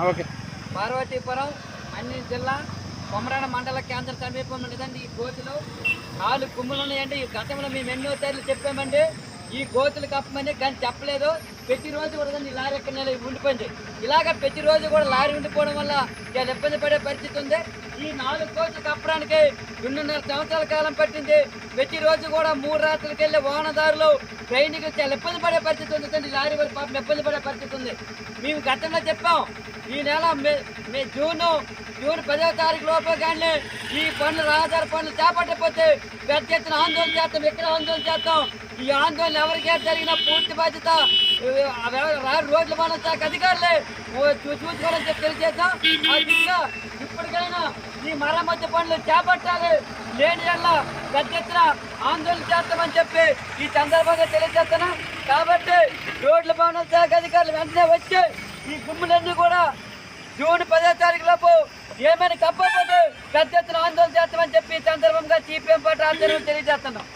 Okay. Parvathipuram అన్ని జిల్లా కొమరాడ మండల కేంద్ర సమీపంలో లేదండి ఈ గోతులు నాలుగు కుమ్ములు ఉన్నాయండి. ఈ గతంలో మేము ఎన్నో సార్లు చెప్పామండి. ఈ గోతులు కప్పమని కానీ చెప్పలేదు. ప్రతిరోజు కూడా ఈ లారీ ఎక్కడ నెల ఉండిపోయింది. ఇలాగ ప్రతిరోజు కూడా లారీ ఉండిపోవడం వల్ల చాలా ఇబ్బంది పడే పరిస్థితి ఉంది. ఈ నాలుగు కోట్లు కప్పడానికి రెండున్నర సంవత్సరాల కాలం పట్టింది. ప్రతిరోజు కూడా మూడు రాత్రులకి వెళ్ళే వాహనదారులు ట్రైన్కి చాలా ఇబ్బంది పడే పరిస్థితి ఉంది. కానీ లారీ వల్ల పాపం ఇబ్బంది పడే పరిస్థితి ఉంది. మేము గతంలో చెప్పాం ఈ నెల మే మే జూన్ జూన్ పదవ తారీఖు లోపల కానీ ఈ పనులు రహదారి పనులు చేపట్టకపోతే పెద్ద ఎత్తున ఆందోళన చేస్తాం ఎక్కడ ఆందోళన చేస్తాం. ఈ ఆందోళన ఎవరికే జరిగిన పూర్తి బాధ్యత రోడ్లు రోడ్ల మన శాఖ అధికారులే. చూసుకోవాలని చెప్పి తెలియజేస్తాం ఆ ఇప్పటికైనా ఈ మరమ్మతు పనులు చేపట్టాలి. లేని వల్ల పెద్ద ఎత్తున ఆందోళన చేస్తామని చెప్పి ఈ సందర్భంగా తెలియజేస్తున్నాం. కాబట్టి రోడ్ల భవన శాఖ అధికారులు వెంటనే వచ్చి ఈ గుమ్ములన్నీ కూడా జూన్ పదో తారీఖు లోపు ఏమైనా కప్పకపోతే పెద్ద ఎత్తున ఆందోళన చేస్తామని చెప్పి ఈ సందర్భంగా సిపిఎం పార్టీ ఆందోళన తెలియజేస్తున్నాం.